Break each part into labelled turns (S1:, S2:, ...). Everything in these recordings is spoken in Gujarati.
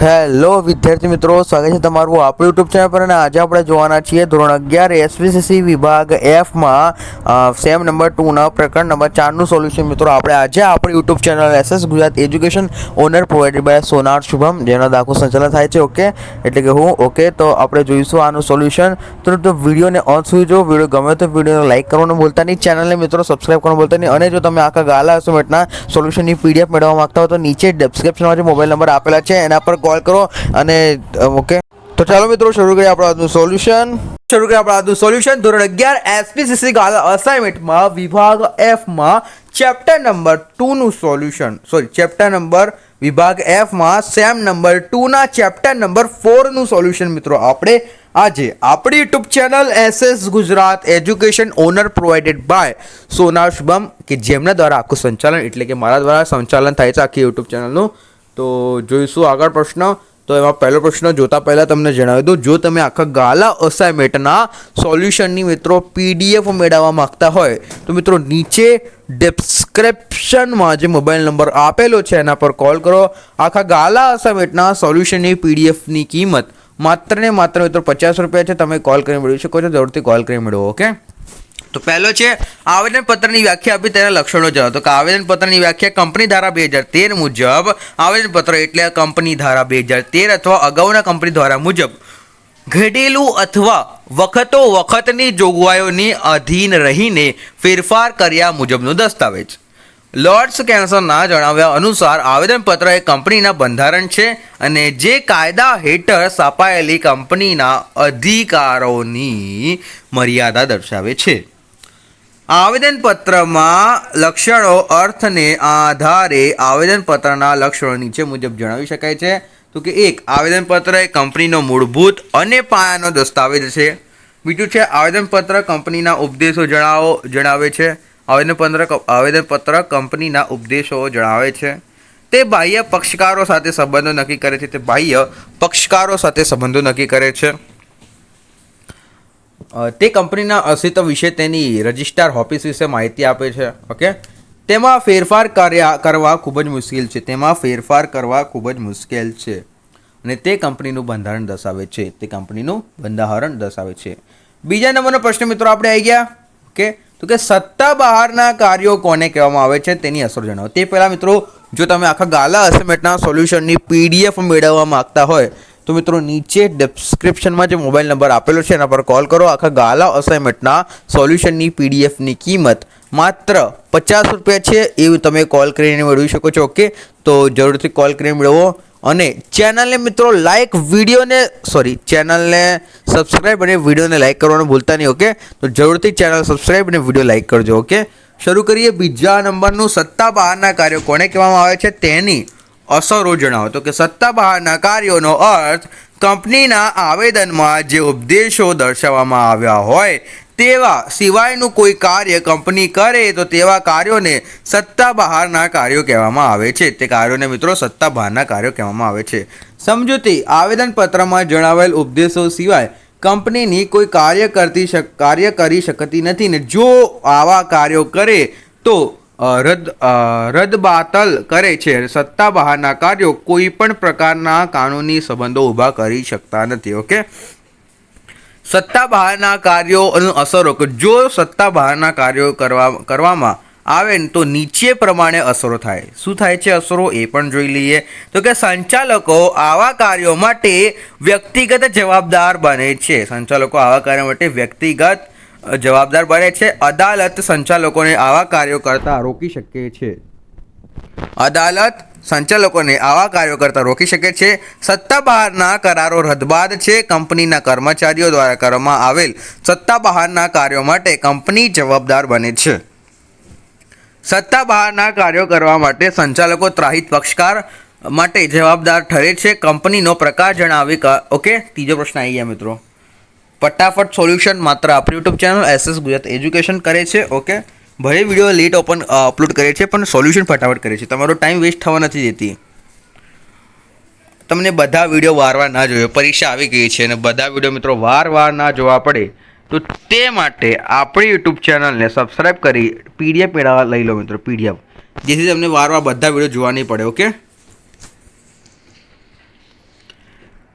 S1: હેલો વિદ્યાર્થી મિત્રો, સ્વાગત છે તમારું આપણું યુટ્યુબ ચેનલ પર અને આજે આપણે જોવાના છીએ ધોરણ અગિયાર એસવીસીસી વિભાગ એફમાં સેમ નંબર ટુના પ્રકરણ નંબર ચારનું સોલ્યુશન મિત્રો, આપણે આજે આપણી YouTube channel SS Gujarat education owner provided by Sonar Shubham, જેનો દાખલો સંચાલન થાય છે ઓકે એટલે કે હું ઓકે તો આપણે જોઈશું આનું સોલ્યુશન તો તો વિડીયોને અંત સુધી જો વીડિયો ગમે તો વિડીયોને લાઇક કરવાનું ભૂલતા નહીં. ચેનલને મિત્રો સબસ્ક્રાઇબ કરવાનું ભૂલતા નહીં. અને જો તમે આખા ગાલા એસોમેટના સોલ્યુશનની પીડીએફ મેળવવા માંગતા હો, તો નીચે ડિસ્ક્રિપ્શનમાં જે મોબાઈલ નંબર આપેલા છે, એના પર કોલ કરો અને ઓકે તો ચાલો મિત્રો, શરૂ કરીએ આપણું આજનું સોલ્યુશન શરૂ કરીએ આપણું આજનું સોલ્યુશન ધોરણ અગિયાર એસપીસીસી અસાઇનમેન્ટમાં વિભાગ એફમાં ચેપ્ટર નંબર ટુનું સોલ્યુશન સોરી ચેપ્ટર નંબર વિભાગ એફમાં સેમ નંબર ટુના ચેપ્ટર નંબર ફોરનું સોલ્યુશન મિત્રો, આપણે આજે આપણી YouTube channel SS Gujarat education owner provided by Sona Shubham કે જેમના દ્વારા આખું સંચાલન, એટલે કે મારા દ્વારા સંચાલન થાય છે આખી યુટ્યુબ ચેનલનું તો જોઈશું આગળ પ્રશ્ન. તો એમાં પહેલો પ્રશ્ન જોતા પહેલાં તમને જણાવી દઉં. જો તમે આખા ગાલા અસાઇનમેન્ટના સોલ્યુશનની મિત્રો પીડીએફ મેળવવા માંગતા હોય, તો મિત્રો નીચે ડિસ્ક્રિપ્શનમાં જે મોબાઈલ નંબર આપેલો છે, એના પર કોલ કરો. આખા ગાલા અસાઇનમેન્ટના સોલ્યુશનની પીડીએફની કિંમત માત્ર ને માત્ર મિત્રો પચાસ રૂપિયા છે. તમે કોલ કરી મેળવી શકો છો. જરૂરથી કોલ કરી મેળવો, ઓકે? તો પહેલો છે, આવેદનપત્રની વ્યાખ્યા આપી તેના લક્ષણો જણાવો. તો કે આવેદનપત્રની વ્યાખ્યા કંપની ધારા બે હજાર તેર મુજબ, આવેદનપત્ર એટલે કંપની ધારા બે હજાર તેર અથવા અગાઉના કંપની ધારા મુજબ ઘડેલું અથવા વખતો વખતની જોગવાઈઓની અધીન રહીને ફેરફાર કર્યા મુજબનો દસ્તાવેજ. લોર્ડ્સ કેન્સરના જણાવ્યા અનુસાર આવેદનપત્ર એ કંપનીના બંધારણ છે અને જે કાયદા હેઠળ સ્થાપાયેલી કંપનીના અધિકારોની મર્યાદા દર્શાવે છે. આવેદનપત્રમાં લક્ષણો અર્થને આધારે આવેદનપત્રના લક્ષણો નીચે મુજબ જણાવી શકાય છે. તો કે એક, આવેદનપત્ર એ કંપનીનો મૂળભૂત અને પાયાનો દસ્તાવેજ છે. બીજું છે, આવેદનપત્ર કંપનીના ઉપદેશો જણાવો, જણાવે છે. આવેદનપત્ર આવેદનપત્ર કંપનીના ઉપદેશો જણાવે છે. તે બાહ્ય પક્ષકારો સાથે સંબંધો નક્કી કરે છે. તે બાહ્ય પક્ષકારો સાથે સંબંધો નક્કી કરે છે. તે કંપનીના અસ્તિત્વ વિશે તેની રજિસ્ટ્રાર ઓફિસ વિશે માહિતી આપે છે. ઓકે? તેમાં ફેરફાર કર્યા, કરવા ખૂબ જ મુશ્કેલ છે. તેમાં ફેરફાર કરવા ખૂબ જ મુશ્કેલ છે. અને તે કંપનીનું બંધારણ દર્શાવે છે. તે કંપનીનું બંધારણ દર્શાવે છે. બીજા નંબરનો પ્રશ્ન મિત્રો, આપણે આવી ગયા? ઓકે? તો કે સત્તા બહારના કાર્યો કોને કહેવામાં આવે છે તેની અસર જણાવો. તે પહેલાં મિત્રો, જો તમે આખા ગાલા અસાઇનમેન્ટના સોલ્યુશનની પીડીએફ મેળવવા માગતા હોય, તો મિત્રો નીચે ડિસ્ક્રિપ્શનમાં જે મોબાઈલ નંબર આપેલો છે એના પર કોલ કરો. આખા ગાલા અસાઇનમેન્ટના સોલ્યુશનની પીડીએફની કિંમત માત્ર પચાસ રૂપિયા છે. એવું તમે કોલ કરીને મેળવી શકો છો, ઓકે? તો જરૂરથી કોલ કરીને મેળવો. અને ચેનલને મિત્રો લાઈક વિડીયોને સોરી ચેનલને સબસ્ક્રાઈબ અને વિડીયોને લાઈક કરવાનું ભૂલતા નહીં ઓકે તો જરૂરથી ચેનલ સબસ્ક્રાઈબ અને વીડિયો લાઈક કરજો ઓકે શરૂ કરીએ બીજા નંબરનું સત્તા બહારના કાર્યો. કોને કહેવામાં આવે છે? તેની અસરો જણાવો. તો કે સત્તા બહારના કાર્યોનો અર્થ કંપનીના આવેદનમાં જે ઉપદેશો દર્શાવવામાં આવ્યા હોય તેવા સિવાયનું કોઈ કાર્ય કંપની કરે તો તેવા કાર્યોને સત્તા બહારના કાર્યો કહેવામાં આવે છે. તે કાર્યોને મિત્રો સત્તા બહારના કાર્યો કહેવામાં આવે છે. સમજૂતી આવેદનપત્રમાં જણાવેલ ઉપદેશો સિવાય કંપનીની કોઈ કાર્ય કરતી શક, કાર્ય કરી શકતી નથી ને જો આવા કાર્યો કરે તો રદ રદબાતલ કરે છે. સત્તા બહારના કાર્યો કોઈ પણ પ્રકારના કાનૂની સંબંધો ઊભા કરી શકતા નથી, ઓકે? સત્તા બહારના કાર્યોની અસરો જો સત્તા બહારના કાર્યો કરવા, કરવામાં આવે ને તો નીચે પ્રમાણે અસરો થાય. શું થાય છે અસરો? એ પણ જોઈ લઈએ. તો કે સંચાલકો આવા કાર્યો માટે વ્યક્તિગત જવાબદાર બને છે. સંચાલકો આવા કાર્યો માટે વ્યક્તિગત જવાબદાર બને છે. અદાલત સંચાલકોને આવા કાર્યો કરતા રોકી શકે છે. અદાલત સંચાલકોને આવા કાર્યો કરતા રોકી શકે છે. સત્તા બહારના કરારો રદબાદ છે. કંપનીના કર્મચારીઓ દ્વારા કરવામાં આવેલ સત્તા બહારના કાર્યો માટે કંપની જવાબદાર બને છે. સત્તા બહારના કાર્યો કરવા માટે સંચાલકો ત્રાહિત પક્ષકાર માટે જવાબદાર ઠરે છે. કંપનીનો પ્રકાર જણાવી ઓકે, ત્રીજો પ્રશ્ન આવી ગયા મિત્રો. ફટાફટ સોલ્યુશન માત્ર આપણી YouTube channel SS Gujarat education કરે છે. ઓકે. ભલે વીડિયો લેટ ઓપન અપલોડ કરે છે, પણ સોલ્યુશન ફટાફટ કરે છે. તમારો ટાઈમ વેસ્ટ થવા નથી દેતી. તમને બધા વીડિયો વારવાર ના જોયો, પરીક્ષા આવી ગઈ છે અને બધા વીડિયો મિત્રો વાર વાર ના જોવા પડે, તો તે માટે આપણી યુટ્યુબ ચેનલને સબસ્ક્રાઈબ કરી પીડીએફ મેળવવા લઈ લો મિત્રો, પીડીએફ. જેથી તમને વાર વાર બધા વીડિયો જોવા નહીં પડે, ઓકે?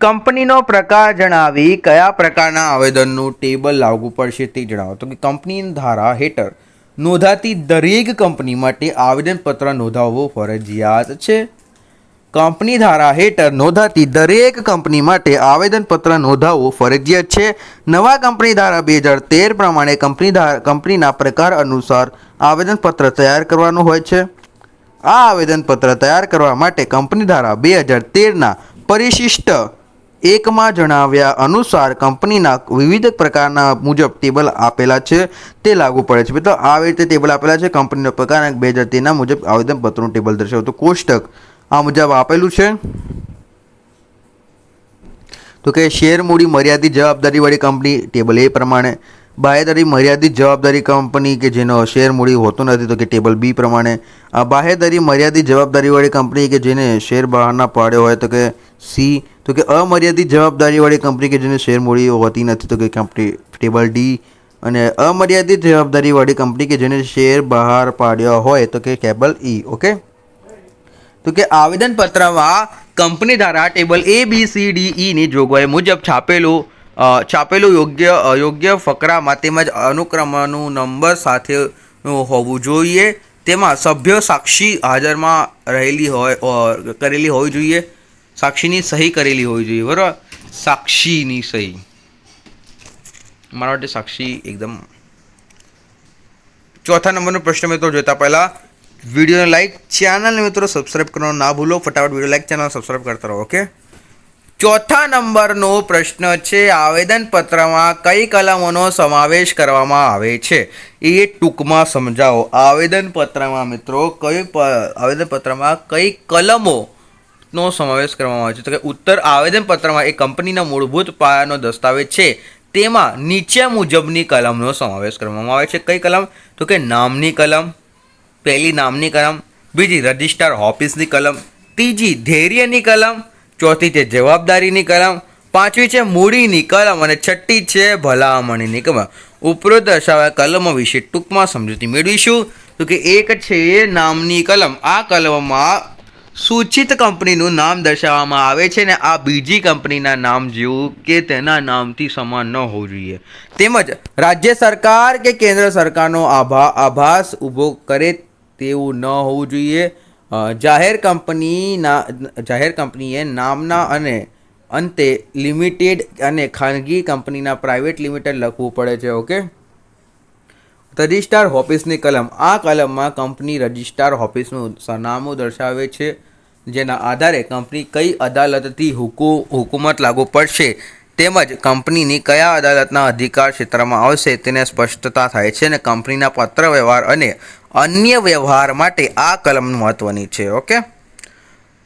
S1: કંપનીનો પ્રકાર જણાવી કયા પ્રકારના આવેદનનું ટેબલ લાગુ પડશે તે જણાવો. તો કે કંપની ધારા હેઠળ નોંધાતી દરેક કંપની માટે આવેદનપત્ર નોંધાવવું ફરજિયાત છે. કંપની ધારા હેઠળ નોંધાતી દરેક કંપની માટે આવેદનપત્ર નોંધાવવું ફરજિયાત છે. નવા કંપની ધારા બે હજાર તેર પ્રમાણે કંપની કંપનીના પ્રકાર અનુસાર આવેદનપત્ર તૈયાર કરવાનું હોય છે. આ આવેદનપત્ર તૈયાર કરવા માટે કંપની ધારા બે હજાર તેરના પરિશિષ્ટ એકમાં જણાવ્યા અનુસાર કંપનીના વિવિધ પ્રકારના મુજબ ટેબલ આપેલા છે, તે લાગુ પડે છે. મિત્રો આવી રીતે ટેબલ આપેલા છે. કંપનીનો પ્રકાર બે હજાર તેરના મુજબ આવેદનપત્રનું ટેબલ દર્શાવતું કોષ્ટક આ મુજબ આપેલું છે. તો કે શેર મૂડી મર્યાદિત જવાબદારીવાળી કંપની ટેબલ એ પ્રમાણે બાહેધરી મર્યાદિત જવાબદારી કંપની કે જેનો શેર મૂડી હોતો નથી તો કે ટેબલ બી પ્રમાણે, આ બાહેધરી મર્યાદિત જવાબદારીવાળી કંપની કે જેને શેર બહારના પાડ્યો હોય તો કે સી તો કે અમર્યાદિત જવાબદારીવાળી કંપની કે જેને શેર મૂડી હોતી નથી, તો કે કંપની ટેબલ ડી અને અમર્યાદિત જવાબદારીવાળી કંપની કે જેને શેર બહાર પાડ્યો હોય, તો કે કેબલ ઈ ઓકે તો કે આવેદનપત્રમાં કંપની દ્વારા table A B C D ઈની જોગવાઈ મુજબ છાપેલું છાપેલું યોગ્ય યોગ્ય ફકરામાં તેમજ અનુક્રમનું નંબર સાથે હોવું જોઈએ. તેમાં સભ્ય સાક્ષી હાજરમાં રહેલી હોય કરેલી હોવી જોઈએ. સાક્ષીની સહી કરેલી હોવી જોઈએ, બરાબર? સાક્ષીની સહી. મારા માટે સાક્ષી એકદમ. ચોથા નંબરનો પ્રશ્ન મિત્રો જોતા પહેલાં, વિડીયોને લાઈક ચેનલને મિત્રો સબસ્ક્રાઈબ કરવાનું ના ભૂલો, ફટાફટ વીડિયો લાઈક ચેનલ સબસ્ક્રાઈબ કરતા રહો ઓકે ચોથા નંબરનો પ્રશ્ન છે, આવેદનપત્રમાં કઈ કલમોનો સમાવેશ કરવામાં આવે છે? એ ટૂંકમાં સમજાવો. આવેદનપત્રમાં મિત્રો કઈ આવેદનપત્રમાં કઈ કલમો નો સમાવેશ કરવામાં આવે છે. તો કે ઉત્તર આવેદનપત્રમાં એ કંપનીના મૂળભૂત પાયાનો દસ્તાવેજ છે. તેમાં નીચે મુજબની કલમનો સમાવેશ કરવામાં આવે છે. કઈ કલમ? તો કે નામની કલમ, પહેલી નામની કલમ, બીજી રજિસ્ટર ઓફિસની કલમ, ત્રીજી ધૈર્યની કલમ, ચોથી છે જવાબદારીની કલમ, પાંચમી છે મૂડીની કલમ અને છઠ્ઠી છે ભલામણીની કલમ. ઉપરોક્ત દર્શાવ્યા કલમો વિશે ટૂંકમાં સમજૂતી મેળવીશું. તો કે એક છે નામની કલમ. આ કલમમાં સૂચિત કંપનીનું નામ દર્શાવવામાં આવે છે ને આ બીજી કંપનીના નામ જેવું કે તેના નામથી સમાન ન હોવું જોઈએ. તેમજ રાજ્ય સરકાર કે કેન્દ્ર સરકારનો આભા, આભાસ ઊભો કરે તેવું ન હોવું જોઈએ. જાહેર કંપનીના, જાહેર કંપનીએ નામના અને અંતે લિમિટેડ અને ખાનગી કંપનીના પ્રાઇવેટ લિમિટેડ લખવું પડે છે, ઓકે? રજિસ્ટાર ઓફિસની કલમ. આ કલમમાં કંપની રજિસ્ટાર ઓફિસનું સરનામું દર્શાવે છે. જેના આધારે કંપની કઈ અદાલતથી હુકુ, હુકુમત લાગુ પડશે તેમજ કંપનીની કયા અદાલતના અધિકાર ક્ષેત્રમાં આવશે તેને સ્પષ્ટતા થાય છે અને કંપનીના પત્ર વ્યવહાર અને અન્ય વ્યવહાર માટે આ કલમ મહત્વની છે, ઓકે?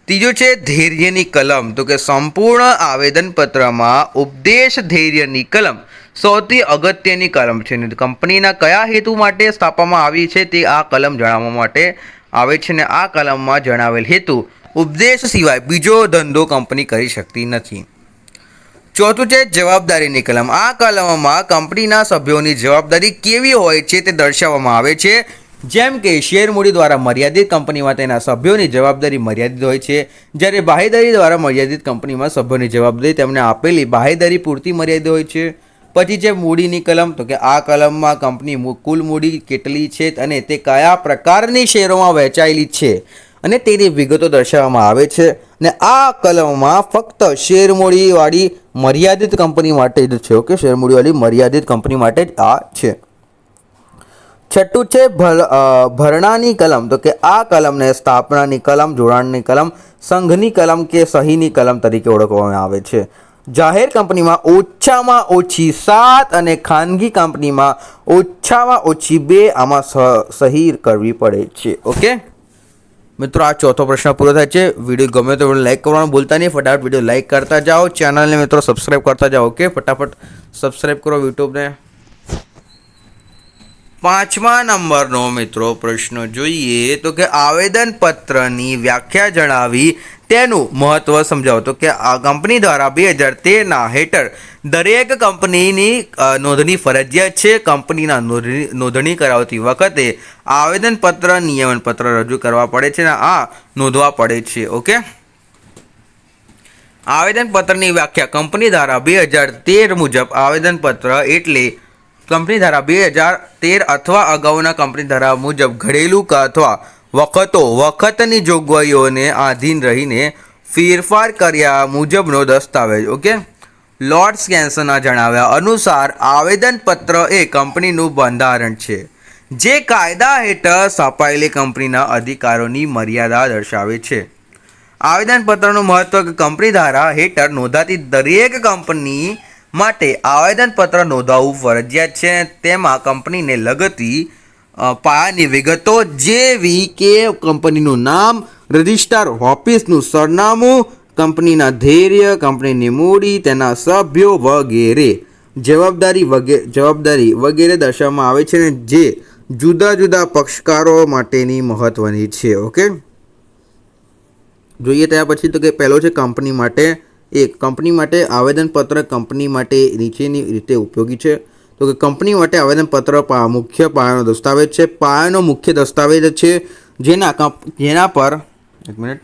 S1: ત્રીજું છે ધૈર્યની કલમ. તો કે સંપૂર્ણ આવેદનપત્રમાં ઉપદેશ ધૈર્યની કલમ સૌથી અગત્યની કલમ છે. કંપનીના કયા હેતુ માટે સ્થાપવામાં આવી છે તે આ કલમ જણાવવા માટે આવે છે ને આ કલમમાં જણાવેલ હેતુ ઉપદેશ સિવાય બીજો ધંધો કંપની કરી શકતી નથી. ચોથું છે જવાબદારીની કલમ. આ કલમમાં કંપનીના સભ્યોની જવાબદારી કેવી હોય છે તે દર્શાવવામાં આવે છે. જેમ કે શેર મૂડી દ્વારા મર્યાદિત કંપનીમાં તેના સભ્યોની જવાબદારી મર્યાદિત હોય છે. જ્યારે બાહેદારી દ્વારા મર્યાદિત કંપનીમાં સભ્યોની જવાબદારી તેમને આપેલી બાહેદારી પૂરતી મર્યાદિત હોય છે. પછી છે મૂડીની કલમ. તો કે આ કલમમાં કંપની કુલ મૂડી કેટલી છે અને તે કયા પ્રકારની શેરોમાં વહેંચાયેલી છે? અને તેની વિગતો દર્શાવવામાં આવે છે અને આ કલમમાં ફક્ત શેરમૂડીવાળી મર્યાદિત કંપની માટે જ છે, ઓકે? શેરમૂડીવાળી મર્યાદિત કંપની માટે જ આ છે. છઠ્ઠું છે ભરણાની કલમ. તો કે આ કલમને સ્થાપનાની કલમ, જોડાણની કલમ, સંઘની કલમ કે સહીની કલમ તરીકે ઓળખવામાં આવે છે. જાહેર કંપનીમાં ઓછામાં ઓછી સાત અને ખાનગી કંપનીમાં ઓછામાં ઓછી બે આમાં સહી કરવી પડે છે, ઓકે? મિત્રો, આ ચોથો પ્રશ્ન પૂરો થાય છે. વીડિયો ગમે તો લાઈક કરવાનું ભૂલતા નહીં. ફટાફટ વીડિયો લાઈક કરતા જાઓ. ચેનલને મિત્રો સબસ્ક્રાઈબ કરતા જાઓ ઓકે ફટાફટ સબસ્ક્રાઈબ કરો યુટ્યુબને. પાંચમા નંબરનો મિત્રો પ્રશ્ન જોઈએ તો કે આવેદન પત્રની વ્યાખ્યા જણાવી તેનું મહત્વ સમજાવો તો કે આ કંપની દ્વારા બે હજાર તેરના હેઠળ દરેક કંપનીની નોંધણી ફરજિયાત છે. કંપનીના નોંધણી નોંધણી કરાવતી વખતે આવેદનપત્ર, નિયમનપત્ર રજૂ કરવા પડે છે અને આ નોંધવા પડે છે. ઓકે? આવેદનપત્રની વ્યાખ્યા. કંપની દ્વારા બે હજાર તેર મુજબ આવેદનપત્ર એટલે કંપની દ્વારા બે હજાર તેર અથવા અગાઉના કંપની ધારા મુજબ ઘરેલું અથવા વખતો વખતની જોગવાઈઓને આધીન રહીને ફેરફાર કર્યા મુજબનો દસ્તાવેજ, ઓકે? લોર્ડ કેન્સરના જણાવ્યા અનુસાર, આવેદનપત્ર એ કંપનીનું બંધારણ છે, જે કાયદા હેઠળ સ્થાપાયેલી કંપનીના અધિકારોની મર્યાદા દર્શાવે છે. આવેદનપત્રનું મહત્વ કંપની ધારા હેઠળ નોંધાતી દરેક કંપની માટે આવેદનપત્ર નોંધાવવું ફરજિયાત છે. તેમાં કંપનીને લગતી પાયાની વિગતો જેવી કે કંપનીનું નામ રજિસ્ટર ઓફિસનું સરનામું, કંપનીના ધૈર્ય, કંપનીની મૂડી, તેના સભ્યો વગેરે. જવાબદારી વગેરે જવાબદારી વગેરે દર્શાવવામાં આવે છે ને જે જુદા જુદા પક્ષકારો માટેની મહત્વની છે, ઓકે? જોઈએ ત્યાર પછી તો કે પહેલો છે કંપની માટે. એક કંપની માટે આવેદનપત્ર કંપની માટે નીચેની રીતે ઉપયોગી છે. તો કે કંપની માટે આવેદનપત્ર મુખ્ય પાયાનો દસ્તાવેજ છે. પાયાનો મુખ્ય દસ્તાવેજ છે જેના જેના પર, એક મિનિટ.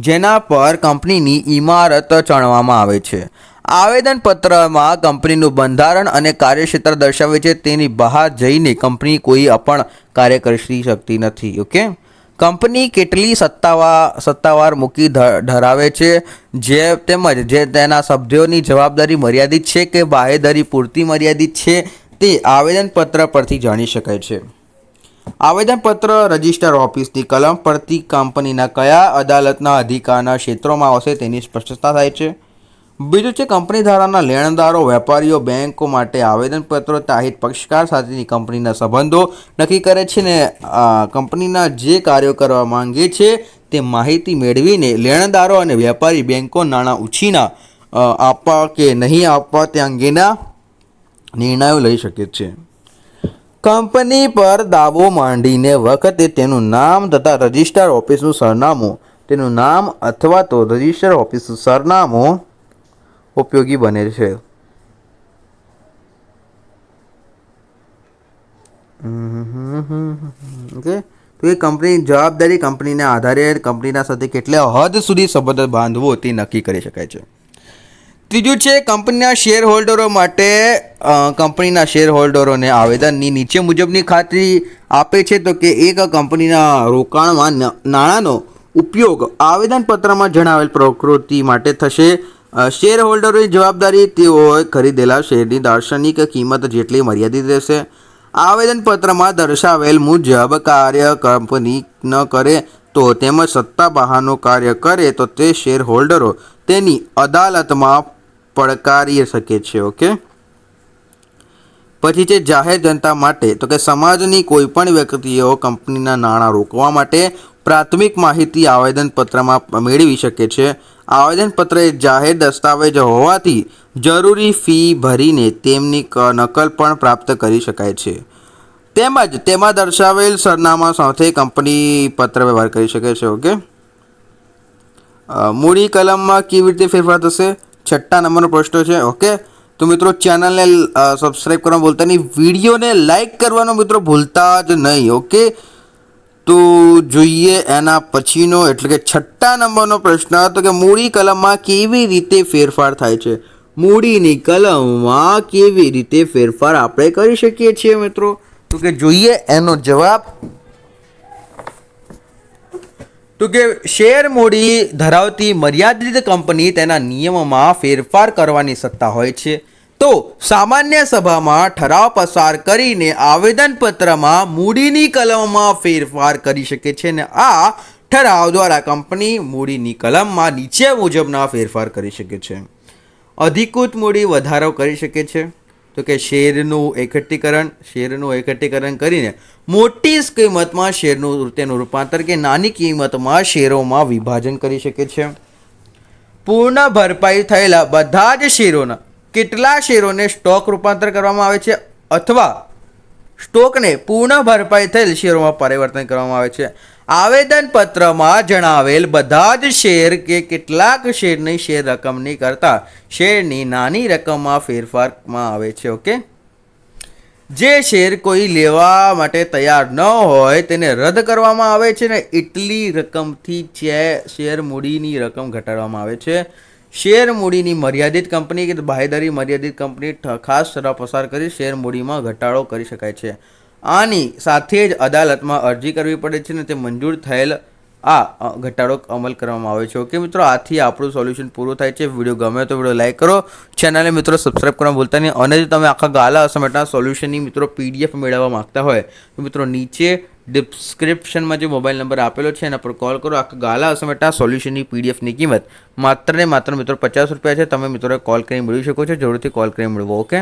S1: જેના પર કંપનીની ઇમારત ચણવામાં આવે છે. આવેદનપત્રમાં કંપનીનું બંધારણ અને કાર્યક્ષેત્ર દર્શાવે છે. તેની બહાર જઈને કંપની કોઈ પણ કાર્ય કરી શકતી નથી, ઓકે? કંપની કેટલી સત્તાવાર સત્તાવાર મૂકી ધરાવે છે? જે તેમજ જે તેના સભ્યોની જવાબદારી મર્યાદિત છે કે બાહેધરી પૂરતી મર્યાદિત છે તે આવેદનપત્ર પરથી જાણી શકાય છે. આવેદનપત્ર રજિસ્ટર ઓફિસની કલમ પરથી કંપનીના કયા અદાલતના અધિકારના ક્ષેત્રોમાં આવશે તેની સ્પષ્ટતા થાય છે. બીજું છે, કંપની ધારાના લેણદારો, વેપારીઓ, બેંકો માટે આવેદનપત્રો તાહિત પક્ષકાર સાથેની કંપનીના સંબંધો નક્કી કરે છે ને કંપનીના જે કાર્યો કરવા માંગે છે તે માહિતી મેળવીને લેણદારો અને વેપારી બેંકો નાણાં ઉછીના આપવા કે નહીં આપવા તે અંગેના નિર્ણયો લઈ શકે છે. કંપની પર દાવો માંડીને વખતે તેનું નામ તથા રજિસ્ટર ઓફિસનું સરનામું, તેનું નામ અથવા તો રજિસ્ટર ઓફિસનું સરનામું ઉપયોગી બને છે ઓકે તો એ કંપની જવાબદારી કંપનીના આધારે કંપનીના સાથે કેટલા હદ સુધી સંબંધ બાંધવો તે નક્કી કરી શકાય છે ત્રીજું છે કંપનીના શેર હોલ્ડરો માટે કંપનીના શેર હોલ્ડરોને આવેદનની નીચે મુજબની ખાતરી આપે છે તો કે એક કંપનીના રોકાણમાં નાણાંનો ઉપયોગ આવેદનપત્રમાં જણાવેલ પ્રકૃતિ માટે થશે શેર હોલ્ડરોની જવાબદારી તેઓએ ખરીદેલા શેરની દાર્શનિક કિંમત જેટલી મર્યાદિત રહેશે. આવેદનપત્રમાં દર્શાવેલ મુજબ કાર્ય કંપની ન કરે તો તેમજ સત્તા બહારનું કાર્ય કરે તો તે શેર હોલ્ડરો તેની અદાલતમાં પડકારી શકે છે, ઓકે? પછી છે જાહેર જનતા માટે, તો કે સમાજની કોઈ પણ વ્યક્તિઓ કંપનીના નાણાં રોકવા માટે પ્રાથમિક માહિતી આવેદનપત્રમાં મેળવી શકે છે. આવેદનપત્ર એ જાહેર દસ્તાવેજ હોવાથી જરૂરી ફી ભરીને તેમની નકલ પણ પ્રાપ્ત કરી શકાય છે. તેમજ તેમાં દર્શાવેલ સરનામા સાથે કંપની પત્ર વ્યવહાર કરી શકે છે, ઓકે? મૂડી કલમમાં કેવી રીતે ફેરફાર થશે? છઠ્ઠા નંબરનો પ્રશ્ન છે, ઓકે? તો મિત્રો, ચેનલને સબસ્ક્રાઈબ કરવાનું ભૂલતા નહીં વિડીયોને લાઈક કરવાનો મિત્રો ભૂલતા જ નહીં, ઓકે? તો જોઈએ એના પછીનો, એટલે કે છઠ્ઠા નંબરનો પ્રશ્ન તો કે મૂડી કલમમાં કેવી રીતે ફેરફાર થાય છે? મૂડીની કલમમાં કેવી રીતે ફેરફાર આપણે કરી શકીએ છીએ મિત્રો? તો કે જોઈએ એનો જવાબ. તો કે શેર મૂડી ધરાવતી મર્યાદિત કંપની તેના નિયમોમાં ફેરફાર કરવાની સત્તા હોય છે. તો સામાન્ય સભામાં ઠરાવ પસાર કરીને આવેદનપત્રમાં મૂડીની કલમમાં ફેરફાર કરી શકે છે ને આ ઠરાવ દ્વારા કંપની મૂડીની કલમમાં નીચે મુજબના ફેરફાર કરી શકે છે. અધિકૃત મૂડી વધારો કરી શકે છે. તો કે શેરનું એકઠીકરણ શેરનું એકઠીકરણ કરીને મોટી કિંમતમાં શેરનું તેનું રૂપાંતર કે નાની કિંમતમાં શેરોમાં વિભાજન કરી શકે છે. પૂર્ણ ભરપાઈ થયેલા બધા જ શેરોના કેટલા શેરોને સ્ટોક રૂપાંતર કરવામાં આવે છે અથવા સ્ટોકને પૂર્ણ ભરપાઈ થયેલ શેરોમાં પરિવર્તન કરવામાં આવે છે? આવેદનપત્રમાં જણાવેલ બધા જ શેર કે કેટલાક શેરની શેર રકમની કરતાં શેરની નાની રકમમાં ફેરફારમાં આવે છે, ઓકે? જે શેર કોઈ લેવા માટે તૈયાર ન હોય તેને રદ કરવામાં આવે છે ને એટલી રકમથી ચે શેર મૂડીની રકમ ઘટાડવામાં આવે છે. શેર મૂડીની મર્યાદિત કંપની કે બાહેધરી મર્યાદિત કંપની ખાસ ઠરાવ પસાર કરી શેર મૂડીમાં ઘટાડો કરી શકાય છે. આની સાથે જ અદાલતમાં અરજી કરવી પડે છે ને તે મંજૂર થયેલ આ ઘટાડો અમલ કરવામાં આવે છે. ઓકે મિત્રો, આથી આપણું સોલ્યુશન પૂરું થાય છે. વીડિયો ગમે તો વીડિયો લાઈક કરો. ચેનલને મિત્રો સબસ્ક્રાઇબ કરવા ભૂલતા નહીં. અને જો તમે આખા ગાલા અસમેટના સોલ્યુશનની મિત્રો પીડીએફ મેળવવા માંગતા હોય, તો મિત્રો નીચે ડિસ્ક્રિપ્શનમાં જે મોબાઈલ નંબર આપેલો છે, એના પર કોલ કરો. આખા ગાલા અસમેટા સોલ્યુશનની પીડીએફની કિંમત માત્ર ને માત્ર મિત્રો પચાસ રૂપિયા છે. તમે મિત્રોએ કોલ કરી મેળવી શકો છો. જરૂરથી કોલ કરી મેળવો ઓકે